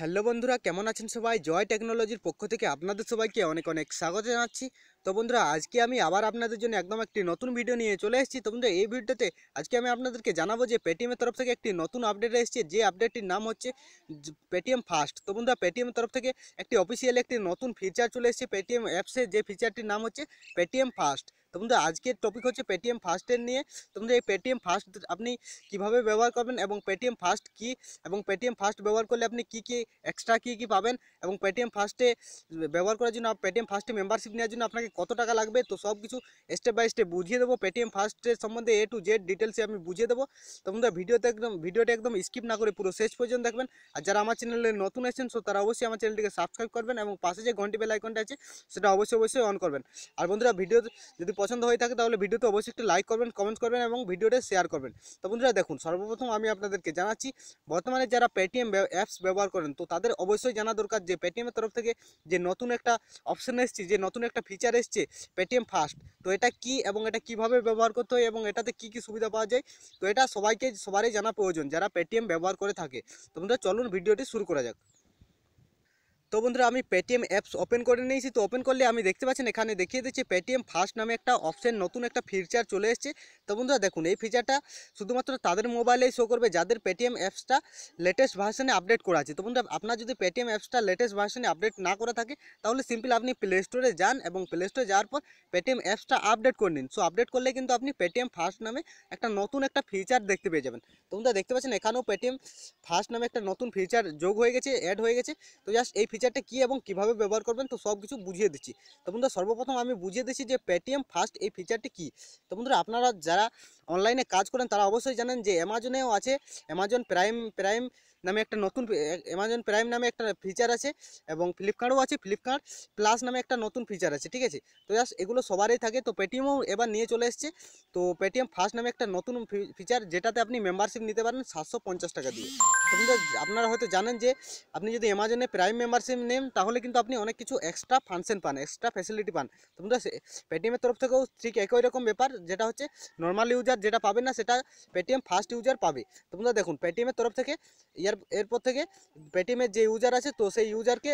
Hello বন্ধুরা, কেমন আছেন সবাই? জয় টেকনোলজির পক্ষ থেকে আপনাদের সবাইকে অনেক অনেক স্বাগত জানাচ্ছি। তো বন্ধুরা, আজকে আমি আবার আপনাদের জন্য একদম একটি নতুন ভিডিও নিয়ে চলে এসেছি। তো বন্ধুরা, এই ভিডিওতে আজকে আমি আপনাদেরকে জানাব যে পেটিএমের তরফ থেকে একটি নতুন আপডেট এসেছে। যে আপডেটটির নাম হচ্ছে পেটিএম ফাস্ট তো বন্ধুরা পেটিএমের তরফ থেকে একটি অফিসিয়াল একটি নতুন ফিচার চলে এসেছে পেটিএম অ্যাপসে যে ফিচারটির নাম হচ্ছে পেটিএম ফাস্ট তো বন্ধুরা, আজকের টপিক হচ্ছে পেটিএম ফাস্টের নিয়ে। তো বন্ধুরা, এই পেটিএম ফাস্ট আপনি কীভাবে ব্যবহার করবেন এবং পেটিএম ফাস্ট কি? এবং পেটিএম ফাস্ট ব্যবহার করলে আপনি কি কি এক্সট্রা কি কি পাবেন? এবং পেটিএম ফাস্টে ব্যবহার করার জন্য পেটিএম ফাস্টে মেম্বারশিপ নেওয়ার জন্য আপনাকে কত টাকা লাগবে, তো সব কিছু স্টেপ বাই স্টেপ বুঝিয়ে দেবো। পেটিএম ফার্স্টের সম্বন্ধে এ টু জেড ডিটেলসে আমি বুঝিয়ে দেবো। তো বন্ধুরা, ভিডিওতে একদম, ভিডিওটা একদম স্কিপ না করে পুরো শেষ পর্যন্ত দেখবেন। আর যারা আমার চ্যানেলে নতুন এসেছেন সো তারা অবশ্যই আমার চ্যানেলটিকে সাবস্ক্রাইব করবেন এবং পাশে যে ঘন্টি বেল আইকনটা আছে, সেটা অবশ্যই অবশ্যই অন করবেন। আর বন্ধুরা ভিডিও যদি পছন্দ হয়ে থাকে, তাহলে ভিডিওতে অবশ্যই একটু লাইক করবেন কমেন্ট করবেন এবং ভিডিওটা শেয়ার করবেন। তো বন্ধুরা, দেখুন, সর্বপ্রথম আমি আপনাদেরকে জানাচ্ছি, বর্তমানে যারা পেটিএম অ্যাপস ব্যবহার করেন, তো তাদের অবশ্যই জানা দরকার যে পেটিএমের তরফ থেকে যে নতুন একটা অপশন এসছে, যে নতুন একটা ফিচার এসছে? পেটিএম ফার্স্ট তো এটা কি এবং এটা কীভাবে ব্যবহার করতে হয় এবং এটাতে কি কি সুবিধা পাওয়া যায়? তো এটা সবাইকে, সবারই জানা প্রয়োজন যারা পেটিএম ব্যবহার করে থাকে। তো বন্ধুরা, চলুন ভিডিওটি শুরু করা যাক। তো বন্ধুরা, আমি পেটিএম অ্যাপস ওপেন করে নিয়েছি। তো ওপেন করলে আমি দেখতে পাচ্ছেন, এখানে দেখিয়ে দিচ্ছি পেটিএম ফার্স্ট নামে একটা অপশান নতুন একটা ফিচার চলে এসেছে। তো বন্ধুরা, দেখুন, এই ফিচারটা শুধুমাত্র তাদের মোবাইলেই শো করবে, যাদের পেটিএম অ্যাপসটা লেটেস্ট ভার্সনে আপডেট করা আছে। তো বন্ধুরা, আপনার যদি পেটিএম অ্যাপসটা লেটেস্ট ভার্সনে আপডেট না করা থাকে, তাহলে সিম্পল আপনি প্লে স্টোরে যান এবং প্লে স্টোরে যাওয়ার পর পেটিএম অ্যাপসটা আপডেট করে নিন। সো আপডেট করলে কিন্তু আপনি পেটিএম ফার্স্ট নামে একটা নতুন একটা ফিচার দেখতে পেয়ে যাবেন। তো বন্ধুরা, দেখতে পাচ্ছেন, এখানেও পেটিএম ফার্স্ট নামে একটা নতুন ফিচার যোগ হয়ে গেছে অ্যাড হয়ে গেছে। তো জাস্ট এই ফিচারটা কী এবং কীভাবে ব্যবহার করবেন, তো সব কিছু বুঝিয়ে দিচ্ছি। তো বন্ধুরা, সর্বপ্রথম আমি বুঝিয়ে দিচ্ছি যে পেটিএম ফার্স্ট এই ফিচারটি কী। তো বন্ধুরা, আপনারা যারা অনলাইনে কাজ করেন, তারা অবশ্যই জানেন যে অ্যামাজনেও আছে অ্যামাজন প্রাইম প্রাইম নামে একটা নতুন অ্যামাজন প্রাইম নামে একটা ফিচার আছে এবং ফ্লিপকার্টও আছে ফ্লিপকার্ট প্লাস নামে একটা নতুন ফিচার আছে, ঠিক আছে? তো জাস্ট এগুলো সবারই থাকে, তো পেটিএমও এবার নিয়ে চলে এসছে। তো পেটিএম ফার্স্ট নামে একটা নতুন ফিচার যেটাতে আপনি মেম্বারশিপ নিতে পারেন সাতশো পঞ্চাশ টাকা দিয়ে। তো আপনারা হয়তো জানেন যে আপনি যদি অ্যামাজনে প্রাইম মেম্বারশিপ নেন তাহলে কিন্তু আপনি অনেক কিছু এক্সট্রা ফাংশন পান এক্সট্রা ফ্যাসিলিটি পান। তো বন্ধুরা পেটিএমের তরফ থেকেও ঠিক একই রকম ব্যাপার, যেটা হচ্ছে নর্মাল ইউজার যেটা পাবে না, সেটা পেটিএম ফার্স্ট ইউজার পাবে। তো বন্ধুরা দেখুন পেটিএমের তরফ থেকে, ইয়ার, এরপর থেকে পেটিএমের যে ইউজার আছে, তো সেই ইউজারকে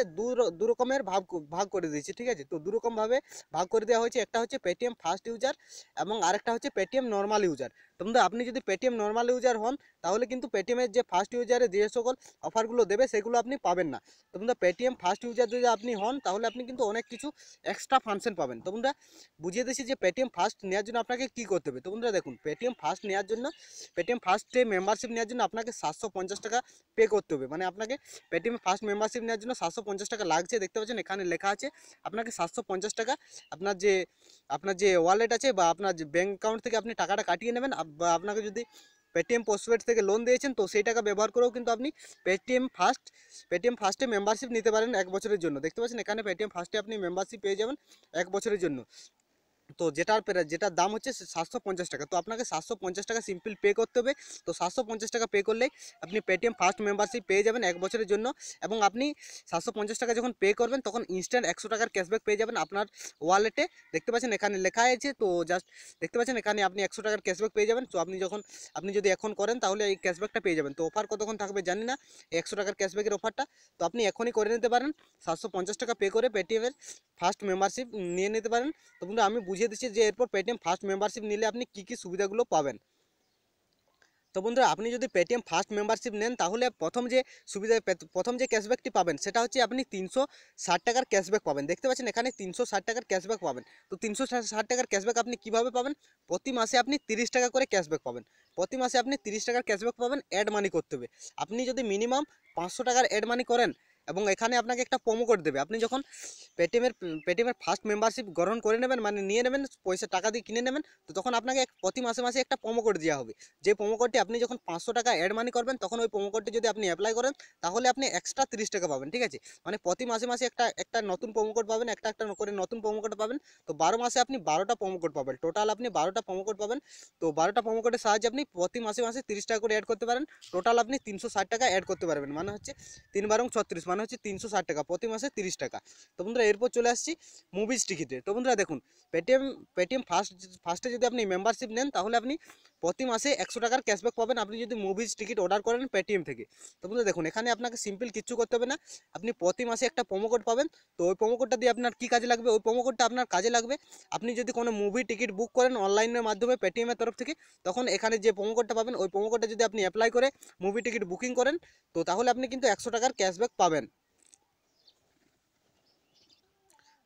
দু রকমের ভাগ ভাগ করে দিয়েছে, ঠিক আছে? তো দু রকমভাবে ভাগ করে দেওয়া হয়েছে, একটা হচ্ছে পেটিএম ফার্স্ট ইউজার এবং আরেকটা হচ্ছে পেটিএম নর্মাল ইউজার তো বন্ধু আপনি যদি পেটিএম নর্মাল ইউজার হন, তাহলে কিন্তু পেটিএমের যে ফার্স্ট ইউজারে যে সকল অফারগুলো দেবে, সেগুলো আপনি পাবেন না। তো বন্ধু পেটিএম ফার্স্ট ইউজার যদি আপনি হন, তাহলে আপনি কিন্তু অনেক কিছু এক্সট্রা ফাংশন পাবেন। তো বন্ধুরা, বুঝিয়ে দিচ্ছি যে পেটিএম ফার্স্ট নেওয়ার জন্য আপনাকে কী করতে হবে? তো বন্ধুরা দেখুন পেটিএম ফার্স্ট নেওয়ার জন্য পেটিএম ফার্স্টে মেম্বারশিপ নেওয়ার জন্য আপনাকে সাতশো পঞ্চাশ টাকা পে করতে হবে। মানে আপনাকে পেটিএম ফার্স্ট মেম্বারশিপ নেওয়ার জন্য সাতশো পঞ্চাশ টাকা লাগছে। দেখতে পাচ্ছেন এখানে লেখা আছে, আপনাকে সাতশো পঞ্চাশ টাকা আপনার যে আপনার যে ওয়ালেট আছে বা আপনার যে ব্যাঙ্ক অ্যাকাউন্ট থেকে আপনি টাকাটা কাটিয়ে নেবেন। বা আপনাকে যদি পেটিএম পোস্টপেড থেকে লোন দিয়েছেন, তো সেই টাকা ব্যবহার করেও কিন্তু আপনি পেটিএম ফার্স্ট পেটিএম ফার্স্টে মেম্বারশিপ নিতে পারেন এক বছরের জন্য। দেখতে পাচ্ছেন এখানে পেটিএম ফার্স্টে আপনি মেম্বারশিপ পেয়ে যাবেন এক বছরের জন্য। তো যেটার যেটার দাম হচ্ছে সাতশো পঞ্চাশ টাকা। তো আপনাকে সাতশো পঞ্চাশ টাকা সিম্পল পে করতে হবে। তো সাতশো পঞ্চাশ টাকা পে করলেই আপনি পেটিএম ফার্স্ট মেম্বারশিপ পেয়ে যাবেন এক বছরের জন্য এবং আপনি সাতশো পঞ্চাশ টাকা যখন পে করবেন তখন ইনস্ট্যান্ট একশো টাকার ক্যাশব্যাক পেয়ে যাবেন আপনার ওয়ালেটে দেখতে পাচ্ছেন এখানে লেখা আছে, তো জাস্ট দেখতে পাচ্ছেন এখানে আপনি একশো টাকার ক্যাশব্যাক পেয়ে যাবেন। তো আপনি যখন, আপনি যদি এখন করেন তাহলে এই ক্যাশব্যাকটা পেয়ে যাবেন। তো অফার কতক্ষণ থাকবে জানি না, একশো টাকার ক্যাশব্যাকের অফারটা তো আপনি এখনই করে নিতে পারেন। সাতশো পঞ্চাশ টাকা পে করে পেটিএমের ফার্স্ট মেম্বারশিপ নিয়ে নিতে পারেন। তো আমি বুঝিয়ে দিচ্ছি যে এরপর পেটিএম ফার্স্ট মেম্বারশিপ নিলে আপনি কী কী সুবিধাগুলো পাবেন। তো বন্ধুরা, আপনি যদি পেটিএম ফার্স্ট মেম্বারশিপ নেন, তাহলে প্রথম যে সুবিধা, প্রথম যে ক্যাশব্যাকটি পাবেন, সেটা হচ্ছে আপনি তিনশো ষাট টাকার ক্যাশব্যাক পাবেন। দেখতে পাচ্ছেন, এখানে তিনশো ষাট টাকার ক্যাশব্যাক পাবেন। তো তিনশো ষাট টাকার ক্যাশব্যাক আপনি কীভাবে পাবেন? প্রতি মাসে আপনি তিরিশ টাকা করে ক্যাশব্যাক পাবেন। প্রতি মাসে আপনি তিরিশ টাকার ক্যাশব্যাক পাবেন অ্যাড মানি করতে হবে। আপনি যদি মিনিমাম পাঁচশো টাকার অ্যাড মানি করেন এবং এখানে আপনাকে একটা প্রোমো কোড দেবে। আপনি যখন পেটিএমের পেটিএমের ফার্স্ট মেম্বারশিপ গ্রহণ করে নেবেন মানে নিয়ে নেবেন, পয়সা টাকা দিয়ে কিনে নেবেন, তো তখন আপনাকে প্রতি মাসে মাসে একটা প্রোমো কোড দেওয়া হবে। যে প্রোমো কোডটি আপনি যখন পাঁচশো টাকা অ্যাড মানি করবেন, তখন ওই প্রোমো কোডটি যদি আপনি অ্যাপ্লাই করেন, তাহলে আপনি এক্সট্রা তিরিশ টাকা পাবেন, ঠিক আছে? মানে প্রতি মাসে মাসে একটা একটা নতুন প্রোমো কোড পাবেন, একটা একটা করে নতুন প্রোমো কোড পাবেন, তো বারো মাসে আপনি বারোটা প্রোমো কোড পাবেন। টোটাল আপনি বারোটা প্রোমো কোড পাবেন, তো বারোটা প্রোমো কোডের সাহায্যে আপনি প্রতি মাসে মাসে তিরিশ টাকা করে অ্যাড করতে পারেন। টোটাল আপনি তিনশো ষাট টাকা অ্যাড করতে পারবেন মানে হচ্ছে তিন বারং ছত্রিশ মানে হচ্ছে তিনশো ষাট টাকা, প্রতি মাসে তিরিশ টাকা। তো বন্ধুরা, এরপর চলে আসছি মুভিজ টিকিটে তো বন্ধুরা, দেখুন পেটিএম পেটিএম ফার্স্ট ফার্স্টে যদি আপনি মেম্বারশিপ নেন, তাহলে আপনি প্রতি মাসে একশো টাকার ক্যাশব্যাক পাবেন। আপনি যদি মুভিজ টিকিট অর্ডার করেন পেটিএম থেকে। তো বন্ধুরা দেখুন, এখানে আপনাকে সিম্পল কিচ্ছু করতে হবে না। আপনি প্রতি মাসে একটা কোড পাবেন। তো ওই কোডটা দিয়ে আপনার কী কাজে লাগবে? ওই কোডটা আপনার কাজে লাগবে। আপনি যদি কোনো মুভি টিকিট বুক করেন অনলাইনের মাধ্যমে পেটিএমের তরফ থেকে, তখন এখানে যে কোডটা পাবেন, ওই কোডটা যদি আপনি অ্যাপ্লাই করে মুভি টিকিট বুকিং করেন, তো তাহলে আপনি কিন্তু একশো টাকার ক্যাশব্যাক পাবেন।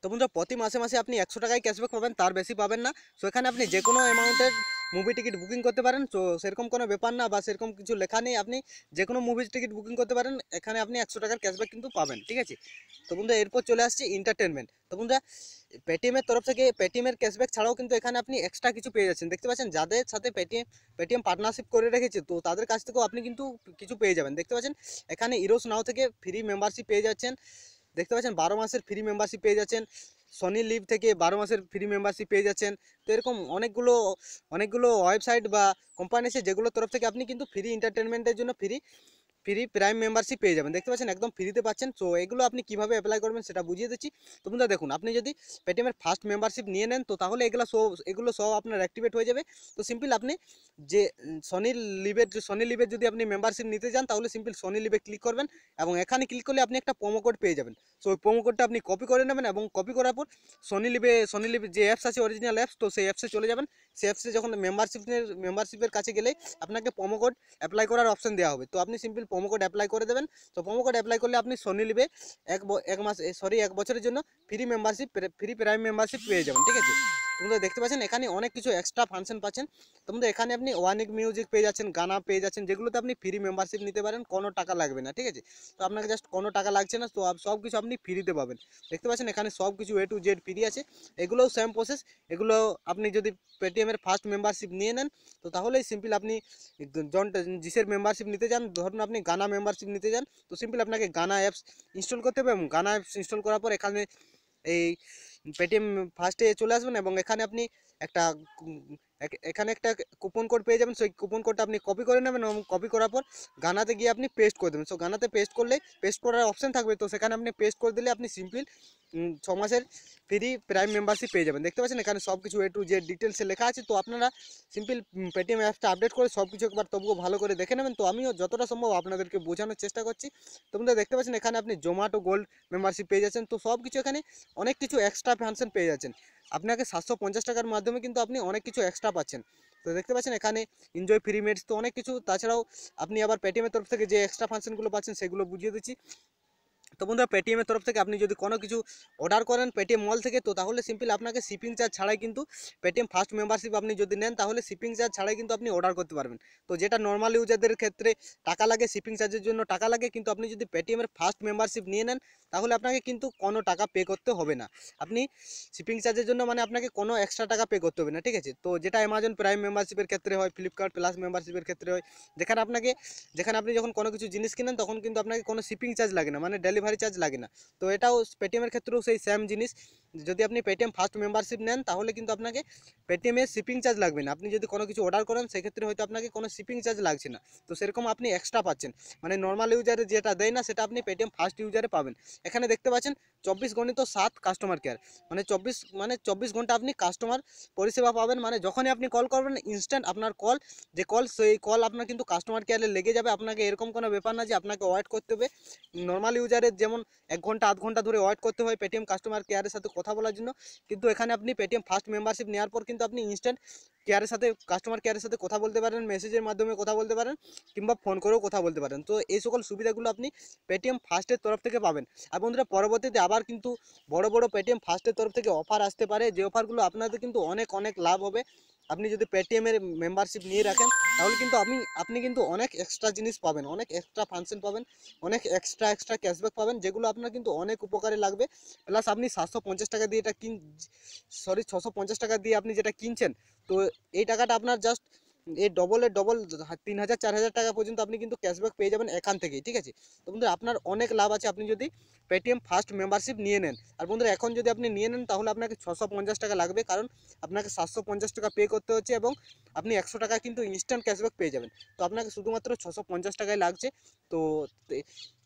তো বন্ধুরা, প্রতি মাসে মাসে আপনি একশো টাকায় ক্যাশব্যাক পাবেন, তার বেশি পাবেন না। সো এখানে আপনি যে কোনো অ্যামাউন্টের মুভি টিকিট বুকিং করতে পারেন। তো সেরকম কোনো ব্যাপার না বা সেরকম কিছু লেখা নেই আপনি। যে কোনো মুভি টিকিট বুকিং করতে পারেন। এখানে আপনি একশো টাকার ক্যাশব্যাক কিন্তু পাবেন, ঠিক আছে? তো বন্ধুরা এরপর চলে আসছে এন্টারটেনমেন্ট তো বন্ধুরা পেটিএমের তরফ থেকে পেটিএমের ক্যাশব্যাক ছাড়াও কিন্তু এখানে আপনি এক্সট্রা কিছু পেয়ে যাচ্ছেন। দেখতে পাচ্ছেন, যাদের সাথে পেটিএম পেটিএম পার্টনারশিপ করে রেখেছে, তো তাদের কাছ থেকেও আপনি কিন্তু কিছু পেয়ে যাবেন। দেখতে পাচ্ছেন, এখানে ইরোস নাও থেকে ফ্রি মেম্বারশিপ পেয়ে যাচ্ছেন। দেখতে পাচ্ছেন, বারো মাসের ফ্রি মেম্বারশিপ পেয়ে যাচ্ছেন। সনি লিভ থেকে বারো মাসের ফ্রি মেম্বারশিপ পেয়ে যাচ্ছেন। তো এরকম অনেকগুলো অনেকগুলো ওয়েবসাইট বা কোম্পানি আছে যেগুলোর তরফ থেকে আপনি কিন্তু ফ্রি এন্টারটেনমেন্টের জন্য ফ্রি ফ্রি প্রাইম মেম্বারশিপ পেয়ে যাবেন। দেখতে পাচ্ছেন, একদম ফ্রিতে পাচ্ছেন। তো এগুলো আপনি কীভাবে অ্যাপ্লাই করবেন সেটা বুঝিয়ে দিচ্ছি। তো বন্ধুরা, দেখুন, আপনি যদি পেটিএমের ফার্স্ট মেম্বারশিপ নিয়ে নেন, তো তাহলে এগুলো সব এগুলো সব আপনার অ্যাক্টিভেট হয়ে যাবে। তো সিম্পল আপনি যে সনি লিভের সনি লিভের যদি আপনি মেম্বারশিপ নিতে যান তাহলে সিম্পল সনি লিভে ক্লিক করবেন এবং এখানে ক্লিক করলে আপনি একটা প্রোমো কোড পেয়ে যাবেন। সো ওই প্রোমো কোডটা আপনি কপি করে নেবেন এবং কপি করার পর সনি লিভে সনি লিভে যে অ্যাপস আছে অরিজিনাল অ্যাপস তো সেই অ্যাপসে চলে যাবেন। সেই অ্যাপসে যখন মেম্বারশিপের মেম্বারশিপের কাছে গেলে আপনাকে প্রোমো কোড অ্যাপ্লাই করার অপশন দেওয়া হবে। তো আপনি সিম্পল প্রোমো কোড অ্যাপ্লাই করে দেবেন। তো প্রোমো কোড অ্যাপ্লাই করলে আপনি সোনি নেবে। এক এক মাস সরি এক বছরের জন্য free membership free prime membership পেয়ে যাবেন, ঠিক আছে? তোমরা দেখতে পাচ্ছেন, এখানে অনেক কিছু এক্সট্রা ফাংশন পাচ্ছেন। তোমরা এখানে আপনি ওয়ানিক মিউজিক পেয়ে যাচ্ছেন, গানা পেয়ে যাচ্ছেন, যেগুলোতে আপনি ফ্রি মেম্বারশিপ নিতে পারেন, কোনো টাকা লাগবে না, ঠিক আছে? তো আপনাকে জাস্ট কোনো টাকা লাগছে না, তো সব কিছু আপনি ফ্রিতে পাবেন। দেখতে পাচ্ছেন, এখানে সব কিছু এ টু জেড ফ্রি আছে। এগুলোও সেম প্রসেস এগুলো আপনি যদি পেটিএমের ফার্স্ট মেম্বারশিপ নিয়ে নেন, তো তাহলেই সিম্পল আপনি জন, জিসের মেম্বারশিপ নিতে যান, ধরুন আপনি গানা মেম্বারশিপ নিতে যান, তো সিম্পল আপনাকে গানা অ্যাপস ইনস্টল করতে হবে এবং গানা অ্যাপস ইনস্টল করার পর এখানে এই পেটিএম ফার্স্টে চলে আসবেন এবং এখানে আপনি একটা এখানে একটা কুপন কোড পেয়ে যাবেন। সেই কুপন কোডটা আপনি কপি করে নেবেন এবং কপি করার পর গানাতে গিয়ে আপনি পেস্ট করে দেবেন। সো গানাতে পেস্ট করলে পেস্ট করার অপশন থাকবে। তো সেখানে আপনি পেস্ট করে দিলে আপনি সিম্পল ছ মাসের ফ্রি প্রাইম মেম্বারশিপ পেয়ে যাবেন। দেখতে পাচ্ছেন এখানে সব কিছু এ টু জেড ডিটেলসে লেখা আছে। তো আপনারা সিম্পল পেটিএম অ্যাপটা আপডেট করে সব কিছু একবার তবুও ভালো করে দেখে নেবেন। তো আমিও যতটা সম্ভব আপনাদেরকে বোঝানোর চেষ্টা করছি। তোমরা দেখতে পাচ্ছেন এখানে আপনি জোম্যাটো গোল্ড মেম্বারশিপ পেয়ে যাচ্ছেন। তো সব কিছু এখানে অনেক কিছু এক্সট্রা ফাংশন পেয়ে যাচ্ছেন। আপনাকে সাতশো পঞ্চাশ টাকার মাধ্যমে কিন্তু আপনি অনেক কিছু এক্সট্রা পাচ্ছেন। তো দেখতে পাচ্ছেন এখানে এনজয় ফ্রি মেডস তো অনেক কিছু। তাছাড়াও আপনি আবার পেটিএমের তরফ থেকে যে এক্সট্রা ফাংশনগুলো পাচ্ছেন সেগুলো বুঝিয়ে দিচ্ছি। তো বন্ধুরা পেটিএমের তরফ থেকে আপনি যদি কোনো কিছু অর্ডার করেন পেটিএম মল থেকে, তো তাহলে সিম্পল আপনাকে শিপিং চার্জ ছাড়াই কিন্তু পেটিএম ফার্স্ট মেম্বারশিপ আপনি যদি নেন, তাহলে শিপিং চার্জ ছাড়াই কিন্তু আপনি অর্ডার করতে পারবেন। তো যেটা নর্মাল ইউজারদের ক্ষেত্রে টাকা লাগে শিপিং চার্জের জন্য টাকা লাগে, কিন্তু আপনি যদি পেটিএমের ফার্স্ট মেম্বারশিপ নিয়ে নেন, তাহলে আপনাকে কিন্তু কোনো টাকা পে করতে হবে না। আপনি শিপিং চার্জের জন্য মানে আপনাকে কোনো এক্সট্রা টাকা পে করতে হবে না, ঠিক আছে? তো যেটা অ্যামাজন প্রাইম মেম্বারশিপের ক্ষেত্রে হয় ফ্লিপকার্ট প্লাস মেম্বারশিপের ক্ষেত্রে হয়, যেখানে আপনাকে, যেখানে আপনি যখন কোনো কিছু জিনিস কিনেন, তখন কিন্তু আপনাকে কোনো শিপিং চার্জ লাগে না। মানে ডেলিভারি চার্জ লাগে না। তো এটাও পেটিএমের ক্ষেত্রেও সেই সেম জিনিস। যদি আপনি পেটিএম ফার্স্ট মেম্বারশিপ নেন, তাহলে কিন্তু আপনাকে পেটিএমের শিপিং চার্জ লাগবে না। আপনি যদি কোনো কিছু অর্ডার করেন, সেক্ষেত্রে হয়তো আপনাকে কোনো শিপিং চার্জ লাগছে না। তো সেরকম আপনি এক্সট্রা পাচ্ছেন। মানে নর্মাল ইউজারে যেটা দেয় না, সেটা আপনি পেটিএম ফার্স্ট ইউজারে পাবেন। এখানে দেখতে পাচ্ছেন চব্বিশ গণিত সাত কাস্টমার কেয়ার মানে চব্বিশ মানে চব্বিশ ঘণ্টা আপনি কাস্টমার পরিষেবা পাবেন। মানে যখনই আপনি কল করবেন ইনস্ট্যান্ট আপনার কল যে কল সেই কল আপনার কিন্তু কাস্টমার কেয়ারে লেগে যাবে। আপনাকে এরকম কোনো ব্যাপার না যে আপনাকে ওয়েট করতে হবে। নর্মাল ইউজারের যেমন এক ঘণ্টা, আধ ঘণ্টা ধরে ওয়েট করতে হয় পেটিএম কাস্টমার কেয়ারের সাথে কথা বলার জন্য। কিন্তু এখানে আপনি পেটিএম ফার্স্ট মেম্বারশিপ নেওয়ার পর কিন্তু আপনি ইনস্ট্যান্ট কেয়ারের সাথে কাস্টমার কেয়ারের সাথে কথা বলতে পারেন মেসেজের মাধ্যমে কথা বলতে পারেন, কিংবা ফোন করেও কথা বলতে পারেন। তো এই সকল সুবিধাগুলো আপনি পেটিএম ফার্স্টের তরফ থেকে পাবেন। আর বন্ধুরা, পরবর্তীতে আবার কিন্তু বড় বড় পেটিএম ফার্স্টের তরফ থেকে অফার আসতে পারে। যে অফারগুলো আপনাদের কিন্তু অনেক অনেক লাভ হবে। আপনি যদি পেটিএমের মেম্বারশিপ নিয়ে রাখেন, তাহলে কিন্তু আপনি আপনি কিন্তু অনেক এক্সট্রা জিনিস পাবেন, অনেক এক্সট্রা ফাংশন পাবেন, অনেক এক্সট্রা এক্সট্রা ক্যাশব্যাক পাবেন, যেগুলো আপনার কিন্তু অনেক উপকারে লাগবে। প্লাস আপনি সাতশো পঞ্চাশ টাকা দিয়ে এটা কিন সরি ছশো পঞ্চাশ টাকা দিয়ে আপনি যেটা কিনছেন, তো এই টাকাটা আপনার জাস্ট এই ডবলের ডবল তিন হাজার, চার হাজার টাকা পর্যন্ত আপনি কিন্তু ক্যাশব্যাক পেয়ে যাবেন এখান থেকেই, ঠিক আছে? তো বন্ধুরা, আপনার অনেক লাভ আছে, আপনি যদি পেটিএম ফার্স্ট মেম্বারশিপ নিয়ে নেন। আর বন্ধুরা, এখন যদি আপনি নিয়ে নেন, তাহলে আপনাকে ছশো পঞ্চাশ টাকা লাগবে, কারণ আপনাকে সাতশো পঞ্চাশ টাকা পে করতে হচ্ছে এবং আপনি একশো টাকা কিন্তু ইনস্ট্যান্ট ক্যাশব্যাক পেয়ে যাবেন। তো আপনাকে শুধুমাত্র ছশো পঞ্চাশ টাকায় লাগছে। তো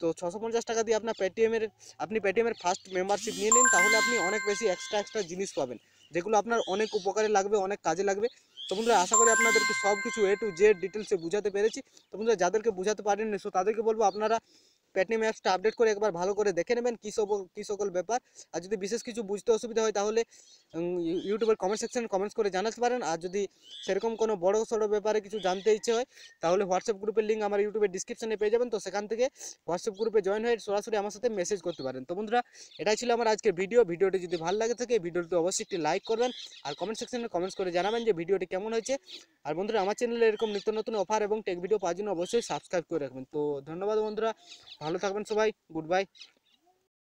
তো ছশো পঞ্চাশ টাকা দিয়ে আপনার পেটিএমের আপনি পেটিএমের ফার্স্ট মেম্বারশিপ নিয়ে নিন, তাহলে আপনি অনেক বেশি এক্সট্রা এক্সট্রা জিনিস পাবেন। যেগুলো আপনার অনেক উপকারে লাগবে, অনেক কাজে লাগবে। তো বন্ধুরা, আশা করি আপনাদেরকে সব কিছু এ টু জেড ডিটেলসে বুঝাতে পেরেছি। তো বন্ধুরা, যাদেরকে বুঝাতে পারেননি সো তাদেরকে বলব আপনারা পেটিএম অ্যাপসটা আপডেট করে একবার ভালো করে দেখে নেবেন কী সব, কী সকল ব্যাপার। আর যদি বিশেষ কিছু বুঝতে অসুবিধা হয় তাহলে ইউটিউবের কমেন্ট সেকশনে কমেন্টস করে জানাতে পারেন। আর যদি সেরকম কোনো বড় সড়ো ব্যাপারে কিছু জানতে ইচ্ছে হয়, তাহলে হোয়াটসঅ্যাপ গ্রুপের লিঙ্ক আমার ইউটিউবের ডিসক্রিপশনে পেয়ে যাবেন। তো সেখান থেকে হোয়াটসঅ্যাপ গ্রুপে জয়েন হয়ে সরাসরি আমার সাথে মেসেজ করতে পারেন। তো বন্ধুরা, এটাই ছিল আমার আজকের ভিডিও ভিডিওটি যদি ভালো লাগে থাকে ভিডিওটি অবশ্যই একটি লাইক করবেন। আর কমেন্ট সেকশনে কমেন্টস করে জানাবেন যে ভিডিওটি কেমন হয়েছে। আর বন্ধুরা, আমার চ্যানেলে এরকম নিত্য নতুন অফার এবং টেক ভিডিও পাওয়ার জন্য অবশ্যই সাবস্ক্রাইব করে রাখবেন। তো ধন্যবাদ বন্ধুরা। ভালো থাকবেন সবাই গুড বাই।